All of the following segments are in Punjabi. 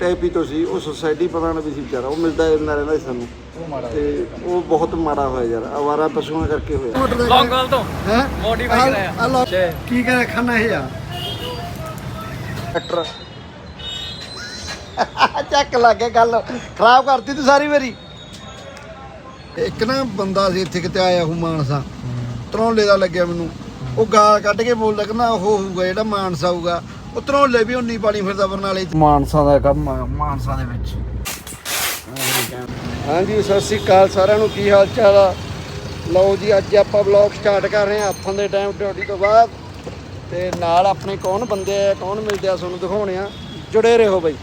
ਟੈਪੀ ਤੋਂ ਸੀ ਉਹ ਸੁਸਾਇਟੀ ਪ੍ਰਧਾਨ ਵੀ ਸੀ ਵਿਚਾਰਾ ਉਹ ਮਿਲਦਾ ਜਾਂਦਾ ਰਹਿੰਦਾ ਸੀ ਸਾਨੂੰ। ਤੇ ਉਹ ਬਹੁਤ ਮਾੜਾ ਹੋਇਆ ਯਾਰ ਆਵਾਰਾ ਪਸ਼ੂਆਂ ਕਰਕੇ ਹੋਇਆ। ਲੌਂਗਵਾਲ ਤੋਂ। ਹੈ? Modify ਕਰਾਇਆ। ਕੀ ਕਰੇ ਖਾਣਾ ਇਹ ਆ? ਟਰੈਕਟਰ ਚੱਕ ਲੱਗ ਗਿਆ ਗੱਲ ਖਰਾਬ ਕਰਤੀ ਤੂੰ ਸਾਰੀ ਮੇਰੀ। ਇੱਕ ਨਾ ਬੰਦਾ ਸੀ ਇੱਥੇ ਕਿਤੇ ਆਇਆ ਹੂ ਮਾਨਸਾ। ਤਰੌਲੇ ਦਾ ਲੱਗਿਆ ਮੈਨੂੰ। ਉਹ ਗਾਲ ਕੱਢ ਕੇ ਬੋਲਦਾ ਕਹਿੰਦਾ ਉਹ ਹੋਊਗਾ ਜਿਹੜਾ ਮਾਨਸਾ ਹੋਊਗਾ ਉਹ ਤਰੌਲੇ ਵੀ ਉਨੀ ਪਾਣੀ ਫਿਰਦਾ ਬਰਨਾਲੇ ਚ। ਮਾਨਸਾ ਦਾ ਕੰਮ ਆ, ਮਾਨਸਾ ਦੇ ਵਿੱਚ। ਹਾਂਜੀ ਸਤਿ ਸ੍ਰੀ ਅਕਾਲ ਸਾਰਿਆਂ ਨੂੰ। ਕੀ ਹਾਲ ਚਾਲ ਆ? ਲਓ ਜੀ ਅੱਜ ਆਪਾਂ ਵਲੌਗ ਸਟਾਰਟ ਕਰ ਰਹੇ ਹਾਂ ਹੱਥਾਂ ਦੇ ਟਾਈਮ ਡਿਊਟੀ ਤੋਂ ਬਾਅਦ। ਤੇ ਨਾਲ ਆਪਣੇ ਕੌਣ ਬੰਦੇ ਆ ਕੌਣ ਮਿਲਦੇ ਆ ਤੁਹਾਨੂੰ ਦਿਖਾਉਣੇ ਆ। ਜੁੜੇ ਰਹੋ ਬਈ।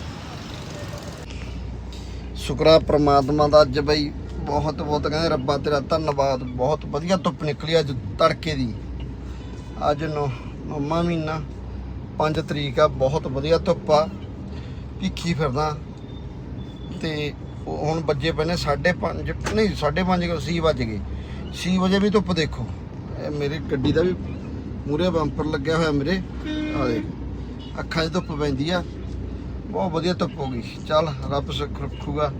ਸ਼ੁਕਰਾ ਪ੍ਰਮਾਤਮਾ ਦਾ ਅੱਜ ਬਈ ਬਹੁਤ ਬਹੁਤ ਕਹਿੰਦੇ ਰੱਬਾ ਤੇਰਾ ਧੰਨਵਾਦ। ਬਹੁਤ ਵਧੀਆ ਧੁੱਪ ਨਿਕਲੀ ਅੱਜ ਤੜਕੇ ਦੀ। ਅੱਜ ਨੌ ਨੌਵਾਂ ਮਹੀਨਾ। 5 ਤਰੀਕ ਆ, ਬਹੁਤ ਵਧੀਆ ਧੁੱਪ ਆ, ਭਿੱਖੀ ਫਿਰਦਾ। ਤੇ ਹੁਣ ਵੱਜੇ ਪਏ ਨੇ 5:30 ਨਹੀਂ 5:30 ਸੀ ਵੱਜ ਗਏ। 6 ਵਜੇ ਵੀ ਧੁੱਪ ਦੇਖੋ। ਇਹ ਮੇਰੀ ਗੱਡੀ ਦਾ ਵੀ ਮੂਰੇ ਬੰਪਰ ਲੱਗਿਆ ਹੋਇਆ ਮੇਰੇ। ਆ ਦੇਖ, ਅੱਖਾਂ 'ਚ ਧੁੱਪ ਪੈਂਦੀ ਆ। ਬਹੁਤ ਵਧੀਆ ਧੁੱਪ ਹੋ ਗਈ। ਚੱਲ, ਰੱਬ ਸੁੱਖ ਰੱਖੂਗਾ।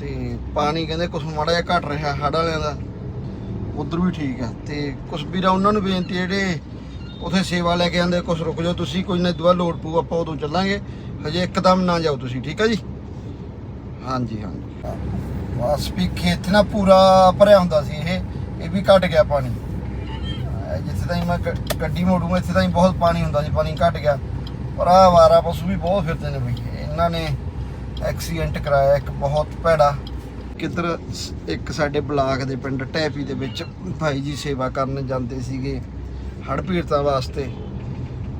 ਤੇ ਪਾਣੀ ਕਹਿੰਦੇ ਕੁਛ ਮਾੜਾ ਜਿਹਾ ਘਟ ਰਿਹਾ ਹੜ ਵਾਲਿਆਂ ਦਾ। ਉਧਰ ਵੀ ਠੀਕ ਆ। ਤੇ ਕੁਛ ਵੀਰਾ, ਉਹਨਾਂ ਨੂੰ ਬੇਨਤੀ ਜਿਹੜੇ ਉਥੇ ਸੇਵਾ ਲੈ ਕੇ ਆਂਦੇ, ਕੁਛ ਰੁਕ ਜਾਓ ਤੁਸੀਂ, ਕੋਈ ਨਾ ਦੁਆ ਲੋੜ ਪਊ, ਆਪਾਂ ਉਦੋਂ ਚੱਲਾਂਗੇ। ਹਜੇ ਇੱਕਦਮ ਨਾ ਜਾਓ ਤੁਸੀਂ, ਠੀਕ ਹੈ ਜੀ? ਹਾਂਜੀ ਹਾਂਜੀ। ਬਸ ਵੀ ਖੇਤ ਨਾ ਪੂਰਾ ਭਰਿਆ ਹੁੰਦਾ ਸੀ ਇਹ ਇਹ ਵੀ ਘਟ ਗਿਆ ਪਾਣੀ। ਜਿੱਥੇ ਤਾਈਂ ਮੈਂ ਗ- ਗੱਡੀ ਮੋੜੂਗਾ, ਇੱਥੇ ਤਾਈਂ ਬਹੁਤ ਪਾਣੀ ਹੁੰਦਾ ਸੀ, ਪਾਣੀ ਘਟ ਗਿਆ। ਪਰ ਆ ਵਾਰਾ ਪਸ਼ੂ ਵੀ ਬਹੁਤ ਫਿਰਦੇ ਨੇ ਬਈ, ਇਹਨਾਂ ਨੇ ਐਕਸੀਡੈਂਟ ਕਰਾਇਆ, ਇੱਕ ਬਹੁਤ ਭੈੜਾ। ਕਿੱਧਰ ਇੱਕ ਸਾਡੇ ਬਲਾਕ ਦੇ ਪਿੰਡ ਟੈਪੀ ਦੇ ਵਿੱਚ ਭਾਈ ਜੀ ਸੇਵਾ ਕਰਨ ਜਾਂਦੇ ਸੀਗੇ। ਹੜ੍ਹ ਪੀੜਤਾਂ ਵਾਸਤੇ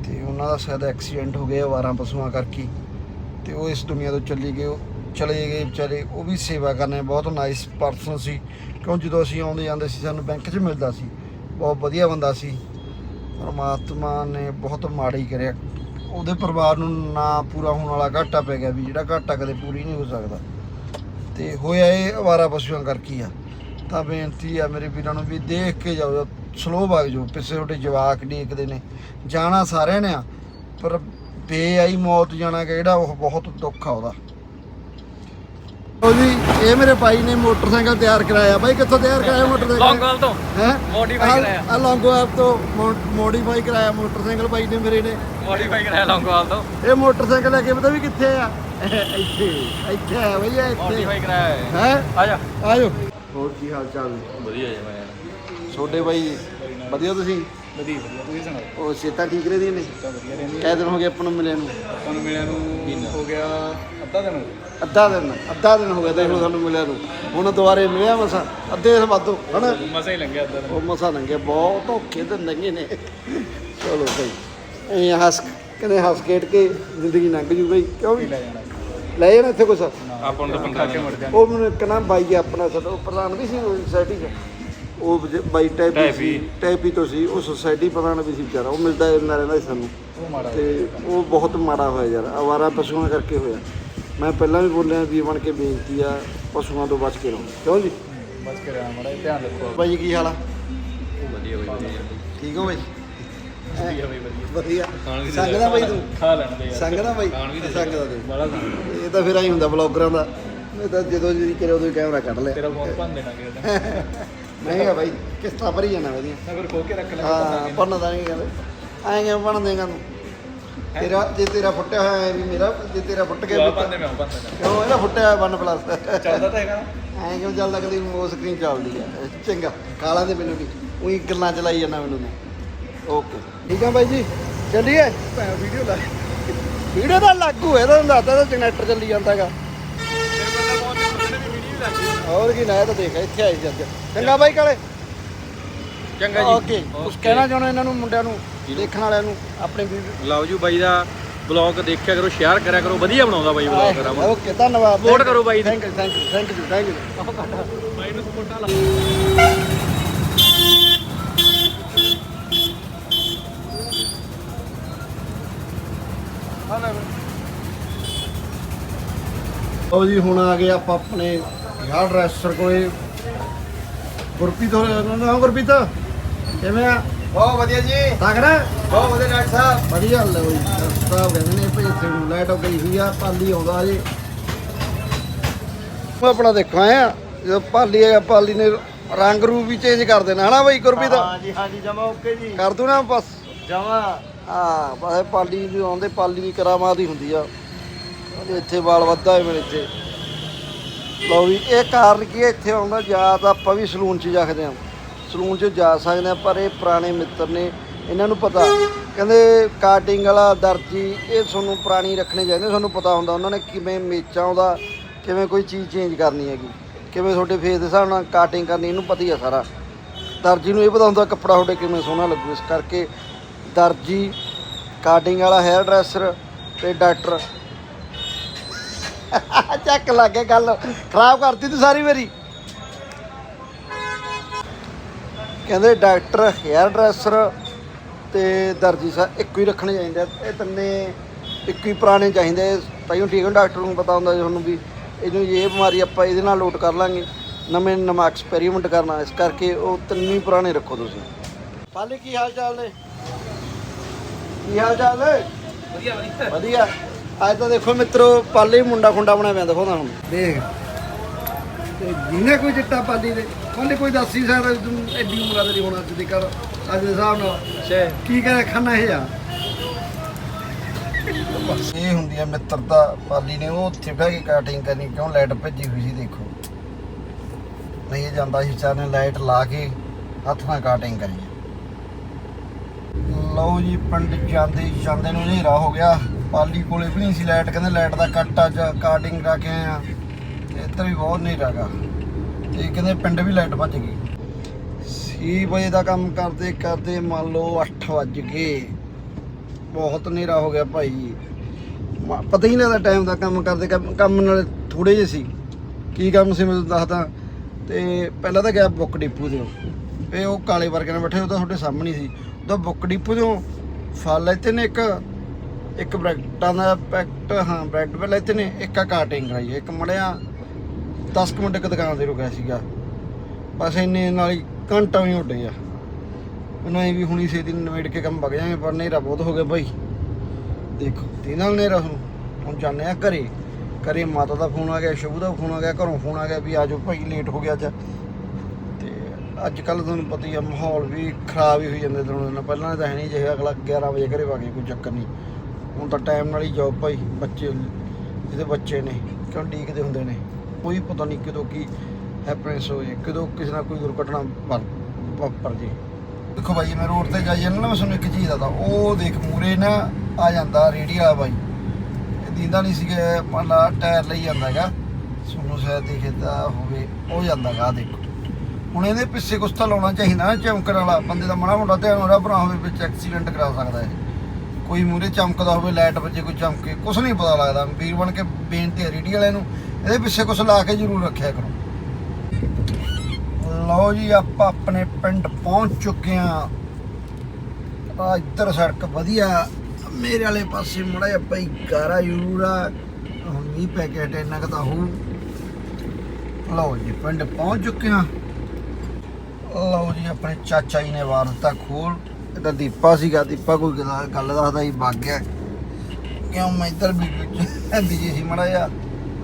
ਤੇ ਉਹਨਾਂ ਦਾ ਸ਼ਾਇਦ ਐਕਸੀਡੈਂਟ ਹੋ ਗਿਆ, ਵਾਰਾਂ ਪਸ਼ੂਆਂ ਕਰਕੇ ਤੇ ਉਹ ਇਸ ਦੁਨੀਆ ਤੋਂ ਚੱਲੀ ਗਏ ਚਲੇ ਗਏ ਵਿਚਾਰੇ, ਉਹ ਵੀ ਸੇਵਾ ਕਰਨੇ ਬਹੁਤ ਨਾਈਸ ਪਰਸਨ ਸੀ। ਕਿਉਂ ਜਦੋਂ ਅਸੀਂ ਆਉਂਦੇ ਜਾਂਦੇ ਸੀ, ਸਾਨੂੰ ਬੈਂਕ 'ਚ ਮਿਲਦਾ ਸੀ, ਬਹੁਤ ਵਧੀਆ ਬੰਦਾ ਸੀ। ਪਰਮਾਤਮਾ ਨੇ ਬਹੁਤ ਮਾੜੀ ਕਰਿਆ। ਉਹਦੇ ਪਰਿਵਾਰ ਨੂੰ ਨਾ ਪੂਰਾ ਹੋਣ ਵਾਲਾ ਘਾਟਾ ਪੈ ਗਿਆ ਵੀ ਜਿਹੜਾ ਘਾਟਾ ਕਦੇ ਪੂਰੀ ਨਹੀਂ ਹੋ ਸਕਦਾ। ਤੇ ਹੋਇਆ ਇਹ ਅਵਾਰਾ ਪਸ਼ੂਆਂ ਕਰਕੇ ਆ। ਤਾਂ ਬੇਨਤੀ ਆ ਮੇਰੇ ਵੀਰਾਂ ਨੂੰ ਵੀ ਦੇਖ ਕੇ ਜਾਓ ਸਲੋ ਵਗ ਜਾਓ ਪਿੱਛੇ ਤੁਹਾਡੇ ਜਵਾਕ ਡੀਕਦੇ ਨੇ। ਜਾਣਾ ਸਾਰਿਆਂ ਨੇ ਆ ਪਰ ਬੇਆਈ ਮੌਤ ਜਾਣਾ ਕਿ ਜਿਹੜਾ ਉਹ ਬਹੁਤ ਦੁੱਖ ਆ ਉਹਦਾ। ਉਹ ਜੀ ਇਹ ਮੇਰੇ ਭਾਈ ਨੇ ਮੋਟਰਸਾਈਕਲ ਤਿਆਰ ਕਰਾਇਆ। ਬਾਈ ਕਿੱਥੋਂ ਤਿਆਰ ਕਰਾਇਆ ਮੋਟਰਸਾਈਕਲ? ਲੌਂਗਵਾਲ ਤੋਂ। ਹੈ? ਕਰਾਇਆ। ਆ ਤੋਂ ਮੋਡੀਫਾਈ ਕਰਾਇਆ ਮੋਟਰਸਾਈਕਲ ਬਾਈ ਨੇ ਮੇਰੇ ਨੇ। ਮੋਡੀਫਾਈ ਕਰਾਇਆ ਲੌਂਗਵਾਲ ਤੋਂ। ਇਹ ਮੋਟਰਸਾਈਕਲ ਲੈ ਕੇ ਪਤਾ ਵੀ ਕਿੱਥੇ ਆ? ਇੱਥੇ ਇੱਥੇ ਆ ਭਈਆ ਇੱਥੇ। ਮੋਡੀਫਾਈ ਕਰਾਇਆ ਹੈ ਹੈ? ਆ ਜਾ। ਆਜੋ ਹੋਰ ਕੀ ਹਾਲ ਚਾਲ? ਵਧੀਆ ਜੀ ਮੈਂ ਛੋਟੇ ਬਾਈ ਵਧੀਆ ਤੁਸੀਂ? ਵਧੀਆ ਵਧੀਆ ਤੁਸੀਂ ਸੁਣਾਓ? ਉਹ ਸਿਹਤਾਂ ਠੀਕ ਰਹਿੰਦੀਆਂ ਨੇ? ਤਾਂ ਵਧੀਆ ਰਹਿੰਦੀ ਕੈ ਦਿਨ ਹੋ ਗਏ ਆਪਾਂ ਨੂੰ ਮਿਲੇ ਨੂੰ? ਤੁਹਾਨੂੰ ਮਿਲਿਆ ਨੂੰ ਹੋ ਗਿਆ ਅੱਧਾ ਦਿਨ ਅੱਧਾ ਦਿਨ ਅੱਧਾ ਦਿਨ ਹੋ ਗਿਆ ਦੇਖ ਲਓ ਸਾਨੂੰ ਮਿਲਿਆ ਨੂੰ। ਹੁਣ ਦੁਬਾਰੇ ਮਿਲਿਆ ਮਸਾ ਅੱਧੇ ਦਿਨ ਬਾਅਦੋਂ ਹਨਾ? ਮਜ਼ਾ ਹੀ ਲੰਘਿਆ ਅੱਧਾ ਦਿਨ। ਉਹ ਮਸਾ ਲੰਗੇ ਬਹੁਤ ਔਖੇ ਦਿਨ ਲੰਘੇ ਨੇ। ਚਲੋ ਭਾਈ ਇਹ ਹੱਸ ਕਹਿੰਦੇ ਹੱਸ ਖੇਡ ਕੇ ਜ਼ਿੰਦਗੀ ਲੰਘ ਜੂ ਬਈ ਕਿਉਂ ਵੀ? ਲੈ ਜਾਣਾ ਲੈ ਜਾਣਾ ਇੱਥੇ ਕੁਛ? ਆਪਾਂ ਨੂੰ ਤਾਂ ਖਾ ਕੇ ਮੁੜ ਜਾਣਾ। ਉਹ ਮੈਨੂੰ ਇੱਕ ਨਾ ਬਾਈ ਆਪਣਾ ਸਾਡਾ ਉਹ ਪ੍ਰਧਾਨ ਵੀ ਸੀ ਸੋਸਾਇਟੀ 'ਚ। ਉਹ ਜ- ਬਾਈ ਟੈਪੀ ਸੀ ਟੈਪੀ ਤੋਂ ਸੀ ਉਹ ਸੋਸਾਇਟੀ ਪ੍ਰਧਾਨ ਵੀ ਸੀ ਵਿਚਾਰਾ ਉਹ ਮਿਲਦਾ ਜਾਂਦਾ ਰਹਿੰਦਾ ਸੀ ਸਾਨੂੰ। ਤੇ ਉਹ ਬਹੁਤ ਮਾੜਾ ਹੋਇਆ ਯਾਰ ਆਵਾਰਾ ਪਸ਼ੂਆਂ ਕਰਕੇ ਹੋਇਆ। ਮੈਂ ਪਹਿਲਾਂ ਵੀ ਬੋਲਿਆ ਵੀ ਬਣ ਕੇ ਬੇਨਤੀ ਆ ਪਸ਼ੂਆਂ ਤੋਂ ਬਚ ਕੇ ਰਹੋ। ਕਿਉਂ ਜੀ? ਬਚ ਕੇ ਰਹਿਣਾ ਮਾੜਾ ਧਿਆਨ ਰੱਖੋ। ਬਾਈ ਜੀ ਕੀ ਹਾਲ ਆ? ਵਧੀਆ ਬਈ ਵਧੀਆ। ਠੀਕ ਹੋ ਬਾਈ? ਵਧੀਆ ਬਈ ਵਧੀਆ। ਵਧੀਆ। ਖਾਣ ਵੀ ਦੇ ਸੰਗਦਾ ਬਾਈ ਤੂੰ? ਖਾ ਲੈਣ ਦੇ ਯਾਰ। ਸੰਗਦਾ ਬਾਈ? ਖਾਣ ਵੀ ਦੇ ਸੰਗਦਾ ਦੇ ਬੜਾ ਖਾਣਾ ਇਹ ਤਾਂ ਫਿਰ ਆਈ ਹੁੰਦਾ ਬਲੌਗਰਾਂ ਦਾ। ਇਹ ਤਾਂ ਜਦੋਂ ਜੀ ਕਰੇ ਉਦੋਂ ਹੀ ਕੈਮਰਾ ਕੱਢ ਲਿਆ। ਤੇਰਾ ਫੋਨ ਭੰਨ ਦੇਣਾ ਕਿਸੇ ਦਿਨ ਮਹਿੰਗਾ ਬਾਈ ਕਿਸ਼ਤਾਂ ਭਰੀ ਜਾਣਾ ਵਧੀਆ। ਫਿਰ ਖੋ ਕੇ ਰੱਖ ਲੈ ਹਾਂ ਪੰਨ ਦਾ ਨਹੀਂ ਗੱਲ ਐਂ ਕਿਵੇਂ ਬਣ ਦੇਗਾ ਤੂੰ ਤੇਰਾ ਜੇ ਤੇਰਾ ਫੁੱਟਿਆ ਹੋਇਆ ਹੈ ਵੀ ਮੇਰਾ ਜੇ ਤੇਰਾ ਫੁੱਟ ਗਿਆ ਤੂੰ ਵੀ ਭੰਨ ਦੇ ਮੈਂ ਦੇਣਾ ਕਿਉਂ? ਇਹਦਾ ਫੁੱਟਿਆ ਹੋਇਆ 1 ਪਲੱਸ ਚੱਲਦਾ ਤਾਂ ਹੈਗਾ ਨਾ। ਐਂ ਕਿਉਂ ਚੱਲਦਾ ਕਦੀ ਉਹ ਸਕਰੀਨ ਚੱਲਦੀ ਆ? ਚੰਗਾ ਕਾਲਾਂ ਦੇ ਮੈਨੂੰ ਵੀ। ਉਹੀ ਗੱਲਾਂ ਚਲਾਈ ਜਾਂਦਾ ਮੈਨੂੰ ਤੂੰ ਓਕੇ ਠੀਕ ਆ ਬਾਈ ਜੀ? ਚੱਲੀਏ? ਵੀਡੀਓ ਲਾ ਵੀਡੀਓ ਤਾਂ ਲਾਗੂ ਹੈ ਤਾਂ ਦੱਸਦਾ ਤਾਂ ਜਨਰੇਟਰ ਚੱਲੀ ਜਾਂਦਾ ਹੈਗਾ। ਹੋਰ ਕੀ ਨਾ ਇਹ ਤਾਂ ਦੇਖ ਇੱਥੇ ਆਈ ਜੱਜ ਚੰਗਾ ਬਾਈ ਕਾਲੇ। ਚੰਗਾ ਜੀ। ਓਕੇ ਕੁਝ ਕਹਿਣਾ ਚਾਹੁੰਦਾ ਇਹਨਾਂ ਨੂੰ ਮੁੰਡਿਆਂ ਨੂੰ ਦੇਖਣ ਵਾਲਿਆਂ ਨੂੰ ਆਪਣੇ ਵੀਡੀਓ ਲਓ ਜੀ ਬਾਈ ਦਾ ਬਲੌਗ ਦੇਖਿਆ ਕਰੋ ਸ਼ੇਅਰ ਕਰਿਆ ਕਰੋ ਵਧੀਆ ਬਣਾਉਂਦਾ ਬਾਈ ਬਲੌਗ ਕਰਾਂ ਓਕੇ ਧੰਨਵਾਦ। Support ਕਰੋ ਬਾਈ। Thank you thank you thank you thank you ਬਾਈ ਨੂੰ ਸਪੋਰਟਾਂ ਲਾ ਲਓ ਜੀ ਹੁਣ ਆ ਗਏ ਆਪਾਂ ਆਪਣੇ ਯਾਰ ਰੈਸਟਰ ਕੋਲੇ ਗੁਰਪ੍ਰੀਤ ਹੋ ਨਾ ਗੁਰਪ੍ਰੀਤ? ਕਿਵੇਂ ਆ? ਬਹੁਤ ਵਧੀਆ ਜੀ। ਤਗੜਾ ਬਹੁਤ ਵਧੀਆ ਡਾਕਟਰ ਸਾਹਿਬ। ਵਧੀਆ ਲੈ ਬਈ। ਸਾਹਿਬ ਕਹਿੰਦੇ ਨੇ ਭਈ ਇੱਥੇ ਨੂੰ ਲਾਈਟ ਗਈ ਹੋਈ ਆ ਪਾਲੀ ਆਉਂਦਾ ਜੀ। ਉਹ ਆਪਣਾ ਦੇਖੋ ਆਇਆ ਜਦੋਂ ਪਾਲੀ ਆ ਪਾਲੀ ਨੇ ਰੰਗ ਰੂਪ ਵੀ ਚੇਂਜ ਕਰ ਦੇਣਾ ਹਨਾ ਬਈ ਗੁਰਪ੍ਰੀਤ? ਹਾਂਜੀ ਹਾਂਜੀ ਜਮਾ ਓਕੇ ਜੀ। ਕਰ ਦੂ ਨਾ ਬਸ। ਜਮਾ। ਹਾਂ ਬਸ ਪਾਲੀ ਨੂੰ ਆਉਂਦੇ ਪਾਲੀ ਦੀ ਕਰਾਮਾਤ ਹੀ ਹੁੰਦੀ ਆ। ਇੱਥੇ ਵਾਲ ਵੱਧਾ ਹੈ ਮੇਰੇ ਇੱਥੇ। ਲਓ ਵੀ, ਇਹ ਕਾਰਨ ਕੀ ਹੈ? ਇੱਥੇ ਆਉਂਦਾ ਜਾਂ ਤਾਂ ਆਪਾਂ ਵੀ ਸਲੂਨ 'ਚ ਜਾਖਦੇ ਹਾਂ। ਸਲੂਨ 'ਚ ਜਾ ਸਕਦੇ ਹਾਂ, ਪਰ ਇਹ ਪੁਰਾਣੇ ਮਿੱਤਰ ਨੇ, ਇਹਨਾਂ ਨੂੰ ਪਤਾ। ਕਹਿੰਦੇ ਕਾਟਿੰਗ ਵਾਲਾ ਦਰਜੀ, ਇਹ ਤੁਹਾਨੂੰ ਪੁਰਾਣੀ ਰੱਖਣੇ ਚਾਹੀਦੇ, ਤੁਹਾਨੂੰ ਪਤਾ ਹੁੰਦਾ ਉਹਨਾਂ ਨੇ ਕਿਵੇਂ ਮੇਚਾਂ ਆਉਂਦਾ ਕਿਵੇਂ ਕੋਈ ਚੀਜ਼ ਚੇਂਜ ਕਰਨੀ ਹੈਗੀ। ਕਿਵੇਂ ਤੁਹਾਡੇ ਫੇਸ ਦੇ ਹਿਸਾਬ ਨਾਲ ਕਾਟਿੰਗ ਕਰਨੀ, ਇਹਨੂੰ ਪਤਾ ਹੀ ਆ ਸਾਰਾ। ਦਰਜੀ ਨੂੰ ਇਹ ਪਤਾ ਹੁੰਦਾ ਕੱਪੜਾ ਤੁਹਾਡੇ ਕਿਵੇਂ ਸੋਹਣਾ ਲੱਗੂ। ਇਸ ਕਰਕੇ ਦਰਜੀ, ਕਾਟਿੰਗ ਵਾਲਾ ਹੈਅਰ ਡਰੈਸਰ ਤੇ ਡਾਕਟਰ ਚੱਕ ਲੱਗ ਗਿਆ ਗੱਲ। ਖਰਾਬ ਕਰਤੀ ਤੂੰ ਸਾਰੀ ਮੇਰੀ। ਕਹਿੰਦੇ ਡਾਕਟਰ, ਹੈਅਰ ਡਰੈਸਰ ਤੇ ਦਰਜੀ ਸਾ ਇੱਕੋ ਹੀ ਰੱਖਣੇ ਚਾਹੀਦੇ ਆ। ਇਹ ਤਿੰਨੇ ਇੱਕੋ ਹੀ ਪੁਰਾਣੇ ਚਾਹੀਦੇ ਤਾਈਓ ਠੀਕ ਹੈ ਡਾਕਟਰ ਨੂੰ ਪਤਾ ਹੁੰਦਾ ਤੁਹਾਨੂੰ ਵੀ। ਇਹਨੂੰ ਇਹ ਬਿਮਾਰੀ ਆਪਾਂ ਇਹਦੇ ਨਾਲ ਲੋਟ ਕਰ ਲਾਂਗੇ। ਨਵੇਂ ਨਵਾਂ ਐਕਸਪੈਰੀਮੈਂਟ ਕਰਨਾ, ਇਸ ਕਰਕੇ ਉਹ ਤਿੰਨੇ ਹੀ ਪੁਰਾਣੇ ਰੱਖੋ ਤੁਸੀਂ। ਪਾਲੀ, ਕੀ ਹਾਲ ਚਾਲ ਨੇ? ਕੀ ਹਾਲ ਚਾਲ ਨੇ? ਵਧੀਆ ਵਧੀਆ ਵਧੀਆ। ਅੱਜ ਤਾਂ ਦੇਖੋ ਮਿੱਤਰੋ ਪਾਲੇ ਮੁੰਡਾ ਖੁੰਡਾ ਬਣਿਆ ਪਿਆ ਦੇਖੋ ਤਾਂ ਹੁਣ। ਦੇਖ। ਤੇ ਜਿਹਨੇ ਕੋਈ ਚਿੱਟਾ ਪਾਲੀ ਦੇ ਉਹਨੇ ਕੋਈ ਦੱਸ ਹੀ ਸਕਦਾ ਤੂੰ ਐਡੀ ਉਮਰਾਂ ਦੇ ਹੋਣਾ ਅੱਜ ਦੇ ਕਰ ਅੱਜ ਦੇ ਹਿਸਾਬ ਨਾਲ। ਛੇ ਕੀ ਕਰੇ ਖਾਣਾ ਇਹ ਆ? ਇਹ ਹੁੰਦੀ ਆ ਮਿੱਤਰਤਾ ਪਾਲੀ ਨੇ ਉਹ ਉੱਥੇ ਬਹਿ ਕੇ ਕਾਟਿੰਗ ਕਰਨੀ ਕਿਉਂ ਲਾਈਟ ਭੱਜੀ ਹੋਈ ਸੀ ਦੇਖੋ। ਨਹੀਂ ਇਹ ਜਾਂਦਾ ਸੀ ਚਾਰ ਨੇ ਲਾਈਟ ਲਾ ਕੇ ਹੱਥ ਨਾਲ ਕਾਟਿੰਗ ਕਰੀ। ਲਓ ਜੀ ਪਿੰਡ ਜਾਂਦੇ ਜਾਂਦੇ ਨੂੰ ਹਨੇਰਾ ਹੋ ਗਿਆ। ਪਾਲੀ ਕੋਲੇ ਵੀ ਨਹੀਂ ਸੀ ਲਾਈਟ, ਕਹਿੰਦੇ ਲਾਈਟ ਦਾ ਕੱਟ ਅੱਜ ਕਾਟਿੰਗ ਕਰਾ ਕੇ ਆਏ ਆ। ਇੱਧਰ ਵੀ ਬਹੁਤ ਹਨੇਰਾ ਗਾ ਤੇ ਕਹਿੰਦੇ ਪਿੰਡ ਵੀ ਲਾਈਟ ਭੱਜ ਗਈ। 6 ਵਜੇ ਦਾ ਕੰਮ ਕਰਦੇ ਕਰਦੇ ਮੰਨ ਲਓ 8 ਵੱਜ ਗਏ। ਬਹੁਤ ਹਨੇਰਾ ਹੋ ਗਿਆ ਭਾਈ। ਮ- ਪਤਾ ਹੀ ਨਹੀਂ ਲੱਗਦਾ ਟਾਈਮ ਦਾ ਕੰਮ ਕਰਦੇ, ਕੰਮ ਕੰਮ ਨਾਲ ਥੋੜੇ ਜਿਹੇ ਸੀ। ਕੀ ਕੰਮ ਸੀ ਮੈਨੂੰ ਦੱਸਦਾ। ਤੇ ਪਹਿਲਾਂ ਤਾਂ ਗਿਆ ਬੁੱਕ ਡਿਪੂ ਦੇ ਇਹ ਉਹ ਕਾਲੇ ਵਰਗੇ ਨਾਲ ਬੈਠੇ, ਉਹ ਤਾਂ ਤੁਹਾਡੇ ਸਾਹਮਣੇ ਸੀ। ਉਹਦਾ ਬੁੱਕ ਡਿਪੂ ਤੋਂ ਫਲ ਲੈਤੇ ਨੇ ਇੱਕ ਇੱਕ ਬ੍ਰੈਡਾਂ ਦਾ ਪੈਕਟ, ਹਾਂ, ਬ੍ਰੈਡ ਪਹਿਲਾਂ ਇੱਥੇ ਨੇ ਇੱਕ ਆ ਕਾਟਿੰਗ ਕਰਾਈ ਇੱਕ ਮੜਿਆ 10 ਕੁ ਮਿੰਟ ਇੱਕ ਦੁਕਾਨ ਤੇ ਰੁਕਿਆ ਸੀਗਾ। ਬਸ ਇੰਨੇ ਨਾਲ ਹੀ ਘੰਟਾ ਵੀ ਉੱਡ ਗਿਆ। ਉਹਨਾਂ ਇਹ ਵੀ ਹੁਣੀ ਛੇਤੀ ਨਵੇੜ ਕੇ ਕੰਮ ਵਗ ਜਾਗੇ ਪਰ ਹਨੇਰਾ ਬਹੁਤ ਹੋ ਗਿਆ ਭਾਈ ਦੇਖੋ ਤੇ ਨਾਲ ਹਨੇਰਾ ਹੁਣ ਹੁਣ ਜਾਂਦੇ ਆ ਘਰੇ। ਘਰੇ ਮਾਤਾ ਦਾ ਫੋਨ ਆ ਗਿਆ ਸ਼ਬੂ ਦਾ ਫੋਨ ਆ ਗਿਆ, ਘਰੋਂ ਫੋਨ ਆ ਗਿਆ ਵੀ ਆਜੋ ਭਾਈ ਲੇਟ ਹੋ ਗਿਆ ਅੱਜ। ਤੇ ਅੱਜ ਕੱਲ ਤੁਹਾਨੂੰ ਪਤਾ ਹੀ ਆ, ਮਾਹੌਲ ਵੀ ਖਰਾਬ ਹੀ ਹੋਈ ਜਾਂਦਾ ਦਿਨੋਂ ਦਿਨ। ਪਹਿਲਾਂ ਤਾਂ ਹੈ ਨਹੀਂ ਜੇ ਅਗਲਾ 11 ਵਜੇ ਘਰੇ ਵਗੇ ਕੋਈ ਚੱਕਰ ਨਹੀਂ। ਹੁਣ ਤਾਂ ਟਾਈਮ ਨਾਲ ਹੀ ਜਾਓ ਭਾਈ, ਬੱਚੇ, ਜਿਹਦੇ ਬੱਚੇ ਨੇ, ਕਿਉਂ ਡੀਕਦੇ ਹੁੰਦੇ ਨੇ? ਕੋਈ ਪਤਾ ਨਹੀਂ ਕਿਦੋਂ ਕੀ ਹੈਪਨੈਂਸ ਹੋ ਹੋਏ ਕਦੋਂ ਕਿਸੇ ਨਾਲ ਕੋਈ ਦੁਰਘਟਨਾ ਵਾਪ- ਵਾਪਰ ਜੇ ਦੇਖੋ ਭਾਈ, ਮੈਂ ਰੋਡ ਤੇ ਜਾਈ ਜਾਂਦਾ ਨਾ, ਮੈਂ ਤੁਹਾਨੂੰ ਇੱਕ ਚੀਜ਼ ਦੱਸਦਾ, ਉਹ ਦੇਖ ਮੂਰੇ ਨਾ ਆ ਜਾਂਦਾ ਰੇੜੀ ਵਾਲਾ ਬਾਈ ਇਹ ਦਿੰਦਾ ਨਹੀਂ ਸੀਗਾ ਮੰਨ ਟਾਇਰ ਲਈ ਜਾਂਦਾ ਹੈਗਾ। ਤੁਹਾਨੂੰ ਸ਼ਾਇਦ ਦਿਖਦਾ ਹੋਵੇ, ਉਹ ਜਾਂਦਾ ਗਾ ਦੇਖੋ। ਹੁਣ ਇਹਦੇ ਪਿੱਛੇ ਕੁਛ ਤਾਂ ਲਾਉਣਾ ਚਾਹੀਦਾ ਨਾ ਚਮਕਣ ਵਾਲਾ, ਬੰਦੇ ਦਾ ਮਾੜਾ ਮੋਟਾ ਧਿਆਨ ਹੋਣਾ, ਭਰਾ ਹੋਵੇ ਵਿੱਚ ਐਕਸੀਡੈਂਟ ਕਰਾ ਸਕਦਾ ਹੈ ਕੋਈ ਮੂਰੇ ਚਮਕਦਾ ਹੋਵੇ, ਲਾਈਟ ਵੱਜੇ, ਕੋਈ ਚਮਕੇ, ਕੁਛ ਨਹੀਂ ਪਤਾ ਲੱਗਦਾ। ਵੀਰ ਬਣ ਕੇ ਬੇਨਤੀ ਹੈ ਰੇੜੀ ਵਾਲਿਆਂ ਨੂੰ, ਇਹਦੇ ਪਿੱਛੇ ਕੁਛ ਲਾ ਕੇ ਜ਼ਰੂਰ ਰੱਖਿਆ ਕਰੋ। ਲਓ ਜੀ, ਆਪਾਂ ਆਪਣੇ ਪਿੰਡ ਪਹੁੰਚ ਚੁੱਕੇ ਆ ਆ ਇੱਧਰ ਸੜਕ ਵਧੀਆ, ਮੇਰੇ ਵਾਲੇ ਪਾਸੇ ਮੜਾ ਜਿਹਾ ਭਾਈ ਗਾਰਾ ਜ਼ਰੂਰ ਆ। ਹੁਣ ਵੀ ਪੈਕੇਟ ਇੰਨਾ ਕੁ ਤਾਂ ਲਓ ਜੀ, ਪਿੰਡ ਪਹੁੰਚ ਚੁੱਕੇ ਆ ਲਓ ਜੀ, ਆਪਣੇ ਚਾਚਾ ਜੀ ਨੇ ਵਾਰ ਦਿੱਤਾ ਖੋਲ। ਇਹਦਾ ਦੀਪਾ ਸੀਗਾ, ਦੀਪਾ ਕੋਈ ਗੱਲ ਗੱਲ ਦੱਸਦਾ ਸੀ ਵਗ ਗਿਆ। ਕਿਉਂ ਮੈਂ ਇੱਧਰ ਬਿਜ਼ੀ ਸੀ, ਮੜਾ ਜਿਹਾ?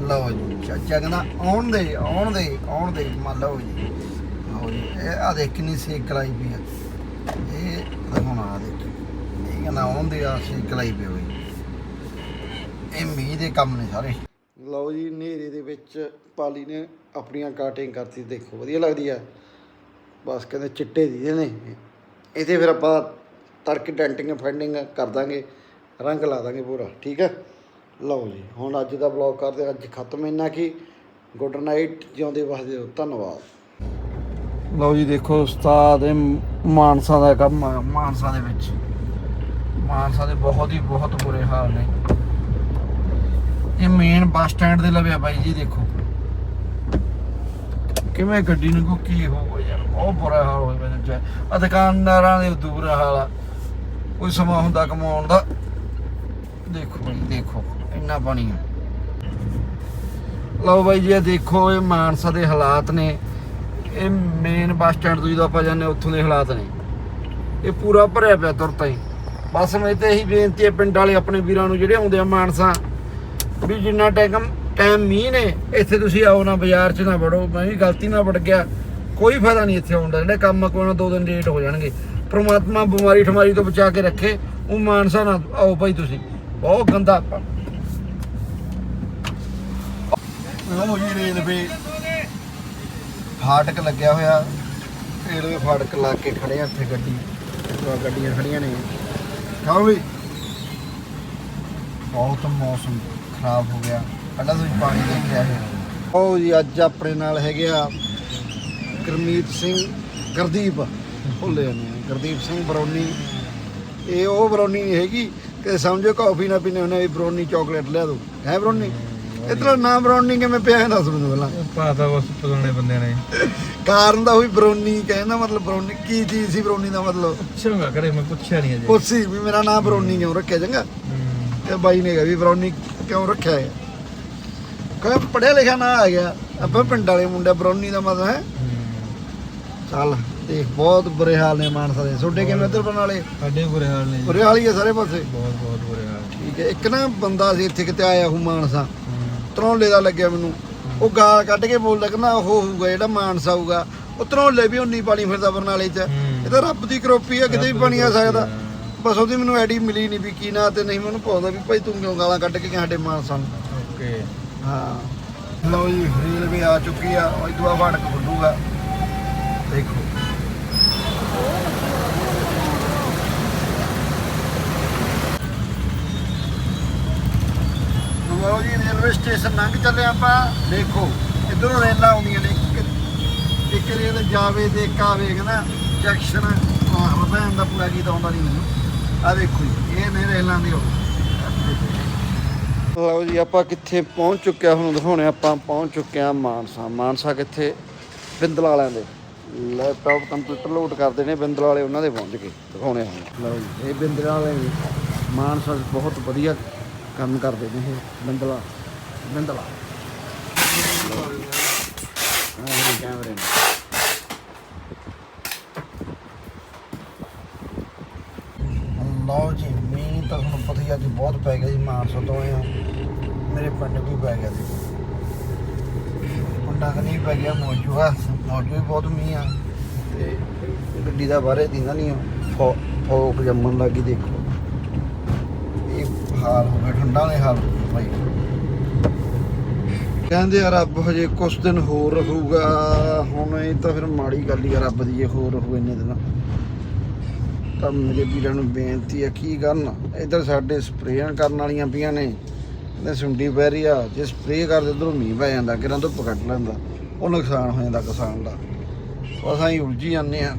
ਲਓ ਜੀ, ਚਾਚਾ ਕਹਿੰਦਾ, ਆਉਣ ਦੇ ਆਉਣ ਦੇ ਆਉਣ ਦੇ ਮੰਨ ਲਓ ਜੀ। ਲਓ ਜੀ, ਇਹ ਆ ਦੇਖ ਕਿੰਨੀ ਸੇਕ ਲਾਈ ਪਈ ਆ। ਇਹ ਹੁਣ ਆ ਦੇਖ। ਇਹ ਕਹਿੰਦਾ, ਆਉਣ ਦੇ ਆ ਸੇਕ ਲਾਈ ਪਈ ਹੋਈ। ਇਹ ਮੀਂਹ ਦੇ ਕੰਮ ਨੇ ਸਾਰੇ। ਲਓ ਜੀ, ਹਨੇਰੇ ਦੇ ਵਿੱਚ ਪਾਲੀ ਨੇ ਆਪਣੀਆਂ ਕਾਟਿੰਗ ਕਰਤੀ, ਦੇਖੋ, ਵਧੀਆ ਲੱਗਦੀ ਆ। ਬਸ ਕਹਿੰਦੇ ਚਿੱਟੇ ਦੀ ਨੇ। ਇਹਦੇ ਫਿਰ ਆਪਾਂ ਤੜਕੇ ਡੈਂਟਿੰਗ ਫੈਂਡਿੰਗ ਕਰ ਦਾਂਗੇ ਰੰਗ ਲਾ ਦਾਂਗੇ ਪੂਰਾ ਠੀਕ ਹੈ ਲਓ ਜੀ ਹੁਣ ਅੱਜ ਦਾ ਬਲੌਗ ਕਰਦੇ ਹਾਂ, ਅੱਜ ਖਤਮ ਇੰਨਾ ਕੀ ਗੁੱਡ ਨਾਈਟ ਜਿਉਂਦੇ ਵਸਦੇ ਰਹੋ ਧੰਨਵਾਦ। ਲਓ ਜੀ ਦੇਖੋ ਉਸਤਾਦ ਇਹ ਮਾਨਸਾ ਦਾ ਕੰਮ ਆ ਮਾਨਸਾ ਦੇ ਵਿੱਚ। ਮਾਨਸਾ ਦੇ ਬਹੁਤ ਹੀ ਬਹੁਤ ਬੁਰੇ ਹਾਲ ਨੇ। ਇਹ ਮੇਨ ਬੱਸ ਸਟੈਂਡ ਦੇ ਲਵੇ ਆ ਬਾਈ ਜੀ ਦੇਖੋ। ਕਿਵੇਂ ਗੱਡੀ ਨੂੰ ਕੋ ਕੀ ਹੋ ਯਾਰ, ਬਹੁਤ ਬੁਰਾ ਹਾਲ ਹੋਇਆ ਮੇਰੇ ਚ। ਆ ਦੁਕਾਨਦਾਰਾਂ ਦੇ ਉਦੋਂ ਹਾਲ ਆ। ਕੋਈ ਸਮਾਂ ਹੁੰਦਾ ਕਮਾਉਣ ਦਾ। ਦੇਖੋ ਬਾਈ, ਦੇਖੋ, ਇੰਨਾ ਪਾਣੀ ਆ। ਲਓ ਬਾਈ ਜੀ, ਇਹ ਦੇਖੋ, ਇਹ ਮਾਨਸਾ ਦੇ ਹਾਲਾਤ ਨੇ। ਇਹ ਮੇਨ ਬੱਸ ਸਟੈਂਡ ਤੋਂ ਜਦੋਂ ਆਪਾਂ ਜਾਂਦੇ ਉੱਥੋਂ ਦੇ ਹਾਲਾਤ ਨੇ। ਇਹ ਪੂਰਾ ਭਰਿਆ ਪਿਆ ਤੁਰਤਾ ਹੀ। ਬਸ ਮੈਂ ਤੇ ਇਹੀ ਬੇਨਤੀ ਹੈ, ਪਿੰਡ ਵਾਲੇ ਆਪਣੇ ਵੀਰਾਂ ਨੂੰ ਜਿਹੜੇ ਆਉਂਦੇ ਆ ਮਾਨਸਾ, ਵੀ ਜਿੰਨਾ ਟੈਕਮ ਟਾਈਮ ਮੀਂਹ ਨੇ, ਇੱਥੇ ਤੁਸੀਂ ਆਓ ਨਾ ਬਾਜ਼ਾਰ 'ਚ ਨਾ ਵੜੋ, ਮੈਂ ਵੀ ਗਲਤੀ ਨਾਲ ਵੜ ਗਿਆ। ਕੋਈ ਫਾਇਦਾ ਨਹੀਂ ਇੱਥੇ ਆਉਣ ਦਾ, ਜਿਹੜੇ ਕੰਮ ਕੋਈ ਦੋ ਦਿਨ ਲੇਟ ਹੋ ਜਾਣਗੇ। ਪ੍ਰਮਾਤਮਾ ਬਿਮਾਰੀ ਠਮਾਰੀ ਤੋਂ ਬਚਾ ਕੇ ਰੱਖੇ, ਉਹ ਮਾਨਸਾ ਨਾ ਆਓ ਭਾਈ ਤੁਸੀਂ। ਬਹੁਤ ਗੰਦਾ ਲਓ ਜੀ ਰੇਲਵੇ ਫਾਟਕ ਲੱਗਿਆ ਹੋਇਆ। ਰੇਲਵੇ ਫਾਟਕ ਲਾ ਕੇ ਖੜੇ ਆ ਇੱਥੇ ਗੱਡੀ ਦੋ ਗੱਡੀਆਂ ਖੜੀਆਂ ਨੇ। ਖਾਓ ਵੀ ਬਹੁਤ ਮੌਸਮ ਖਰਾਬ ਹੋ ਗਿਆ। ਪਹਿਲਾਂ ਤੁਸੀਂ ਪਾਣੀ ਦੇ ਕੇ ਆਏ ਹੋ। ਜੀ ਅੱਜ ਆਪਣੇ ਨਾਲ ਹੈਗੇ ਆ ਗੁਰਮੀਤ ਸਿੰਘ ਗੁਰਦੀਪ। ਭੁੱਲੇ ਨੇ ਗੁਰਦੀਪ ਸਿੰਘ ਬਰੌਨੀ। ਇਹ ਉਹ ਬਰੌਨੀ ਨਹੀਂ ਹੈਗੀ ਕਿ ਸਮਝੋ ਕਾਫੀ ਨਾ ਪੀਨੇ ਉਹਨੇ ਬਰੌਨੀ ਚਾਕਲੇਟ ਲਿਆ ਦੋ। ਹੈ ਬਰੌਨੀ? ਇਤਨਾ ਨਾਮ ਬਰੌਨੀ ਕਿਵੇਂ ਪਿਆ ਹੈ ਦੱਸ ਮੈਨੂੰ ਪਹਿਲਾਂ। ਪਾਤਾ ਬਸ ਪਗਾਉਣੇ ਬੰਦੇ ਨੇ। ਕਾਰਨ ਦਾ ਹੋਈ ਬਰੌਨੀ ਕਹਿੰਦਾ ਮਤਲਬ ਬਰੌਨੀ ਕੀ ਚੀਜ਼ ਸੀ ਬਰੌਨੀ ਦਾ ਮਤਲਬ? ਪੁੱਛਾਂਗਾ ਕਰੇ ਮੈਂ ਪੁੱਛਿਆ ਨਹੀਂ ਅਜੇ। ਪੁੱਛੀ ਵੀ ਮੇਰਾ ਨਾਮ ਬਰੌਨੀ ਕਿਉਂ ਰੱਖਿਆ ਚੰਗਾ? ਤੇ ਬਾਈ ਨੇ ਕਿਹਾ ਵੀ ਬਰੌਨੀ ਕਿਉਂ ਰੱਖਿਆ ਹੈ? ਕਹਿੰਦਾ ਪੜਿਆ ਲਿਖਿਆ ਨਾ ਆ। ਗਿਆ ਆਪਾਂ ਪਿੰਡ ਵਾਲੇ ਮੁੰਡੇ ਬਰੌਨੀ ਦਾ ਮਤਲਬ ਹੈ। ਚੱਲ ਦੇਖ ਬਹੁਤ ਬੁਰੇ ਹਾਲ ਨੇ ਮਾਨਸਾ ਦੇ। ਛੋਡੇ ਕਿਵੇਂ ਇੱਧਰ ਬਣ ਵਾਲੇ? ਸਾਡੇ ਬੁਰੇ ਹਾਲ ਨੇ ਬੁਰੇ ਹਾਲ ਹੀ ਆ ਸਾਰੇ ਪਾਸੇ। ਬਹੁਤ ਬਹੁਤ ਬੁਰੇ ਹਾਲ ਠੀਕ ਹੈ ਇੱਕ ਨਾ ਬੰਦਾ ਸੀ ਇੱਥੇ ਕਿਤੇ ਆਇਆ ਹੂ ਮਾਨਸਾ। ਤਰੌਲੇ ਦਾ ਲੱਗਿਆ ਮੈਨੂੰ। ਉਹ ਗਾਲ ਕੱਢ ਕੇ ਬੋਲਦਾ ਕਹਿੰਦਾ ਉਹ ਹੋਊਗਾ ਜਿਹੜਾ ਮਾਨਸਾ ਹੋਊਗਾ ਉਹ ਤਰੌਲੇ ਵੀ ਉਨੀ ਪਾਣੀ ਫਿਰਦਾ ਬਰਨਾਲੇ 'ਚ। ਇਹ ਤਾਂ ਰੱਬ ਦੀ ਕਰੋਪੀ ਆ ਕਿਤੇ ਵੀ ਪਾਣੀ ਆ ਸਕਦਾ। ਬਸ ਉਹਦੀ ਮੈਨੂੰ ਆਈਡੀ ਮਿਲੀ ਨਹੀਂ ਵੀ ਕੀ ਨਾਂ ਤੇ ਨਹੀਂ ਮੈਨੂੰ ਪਾਉਂਦਾ ਵੀ ਭਾਈ ਤੂੰ ਕਿਉਂ ਗਾਲਾਂ ਕੱਢ ਕੇ ਸਾਡੇ ਮਾਨਸਾ ਨੂੰ। ਓਕੇ। ਹਾਂ। ਲਓ ਜੀ ਰੇਲਵੇ ਆ ਚੁੱਕੀ ਆ, ਉਹ ਦੁਆ ਫਾਟਕ ਖੁੱਲੂਗਾ। ਦੇਖੋ। ਲਓ ਜੀ ਰੇਲਵੇ ਸਟੇਸ਼ਨ ਲੰਘ ਚੱਲੇ ਆਪਾਂ। ਦੇਖੋ, ਇਧਰੋਂ ਰੇਲਾਂ ਆਉਂਦੀਆਂ ਨੇ, ਇੱਕ ਇੱਕ ਰੇਲ ਜਾਵੇ ਤੇ ਇੱਕ ਆਵੇ ਨਾ? ਜੈਕਸ਼ਨ ਆਹ ਭੈਣ ਦਾ ਪੂਰਾ ਗੀਤ ਆਉਂਦਾ ਨਹੀਂ ਮੈਨੂੰ। ਆ ਦੇਖੋ ਜੀ, ਇਹ ਨੇ ਰੇਲਾਂ ਦੀ ਲਓ ਜੀ, ਆਪਾਂ ਕਿੱਥੇ ਪਹੁੰਚ ਚੁੱਕਿਆ, ਹੁਣ ਦਿਖਾਉਣੇ ਆਪਾਂ ਪਹੁੰਚ ਚੁੱਕੇ ਆ ਮਾਨਸਾ। ਮਾਨਸਾ ਕਿੱਥੇ? ਬਿੰਦਲ ਵਾਲਿਆਂ ਦੇ। ਲੈਪਟਾਪ ਕੰਪਿਊਟਰ ਲੋਡ ਕਰਦੇ ਨੇ, ਬਿੰਦਲ ਵਾਲੇ ਉਹਨਾਂ ਦੇ ਪਹੁੰਚ ਕੇ ਦਿਖਾਉਣੇ ਹੁਣ। ਲਓ ਜੀ, ਇਹ ਬਿੰਦਲ ਵਾਲੇ ਮਾਨਸਾ ਬਹੁਤ ਵਧੀਆ ਕੰਮ ਕਰਦੇ ਨੇ ਇਹ ਬਿੰਦਲਾ ਬਿੰਦਲਾ ਕੈਮਰੇ ਨੇ ਲਓ ਜੀ ਮੀਂਹ ਤਾਂ ਤੁਹਾਨੂੰ ਪਤਾ ਹੀ ਆ ਕਿ ਬਹੁਤ ਪੈ ਗਿਆ ਜੀ, ਮਾਨਸਾ ਤੋਂ ਆ ਮੇਰੇ ਪਿੰਡ ਵੀ ਪੈ ਗਿਆ ਸੀ ਪਿੰਡਾਂ ਕਨੀ ਪੈ ਗਿਆ ਮੌਜੂ ਆ, ਮੌਜੂ ਵੀ ਬਹੁਤ ਮੀਂਹ ਆ। ਤੇ ਗੱਡੀ ਦਾ ਬਾਹਰੇ ਦਿੰਦਾ ਨਹੀਂ ਫੋਕ ਜੰਮਣ ਲੱਗੀ ਦੇਖੋ। ਇਹ ਹਾਲ ਹੋ ਗਿਆ, ਠੰਡਾ ਦੇ ਹਾਲ ਹੋ ਗਏ ਭਾਈ ਕਹਿੰਦੇ ਆ, ਰੱਬ ਹਜੇ ਕੁਝ ਦਿਨ ਹੋਰ ਰਹੂਗਾ। ਹੁਣ ਇਹ ਤਾਂ ਫਿਰ ਮਾੜੀ ਗੱਲ ਹੀ ਆ, ਰੱਬ ਦੀ ਜੇ ਹੋਰ ਰਹੂ ਇੰਨੇ ਦਿਨ। ਤਾਂ ਮੇਰੇ ਵੀਰਾਂ ਨੂੰ ਬੇਨਤੀ ਆ ਕੀ ਕਰਨ? ਇੱਧਰ ਸਾਡੇ ਸਪਰੇਆਂ ਕਰਨ ਵਾਲੀਆਂ ਪਈਆਂ ਨੇ। ਤੇ ਸੁੰਡੀ ਪੈ ਰਹੀ ਆ। ਜੇ ਸਪਰੇਅ ਕਰਦੇ ਉਧਰੋਂ ਮੀਂਹ ਪੈ ਜਾਂਦਾ ਕਿਰਾਂ ਤੋਂ ਪਕੜ ਲੈਂਦਾ। ਉਹ ਨੁਕਸਾਨ ਹੋ ਜਾਂਦਾ ਕਿਸਾਨ ਦਾ। ਬਸ ਅਸੀਂ ਉਲਝੀ ਜਾਂਦੇ ਆ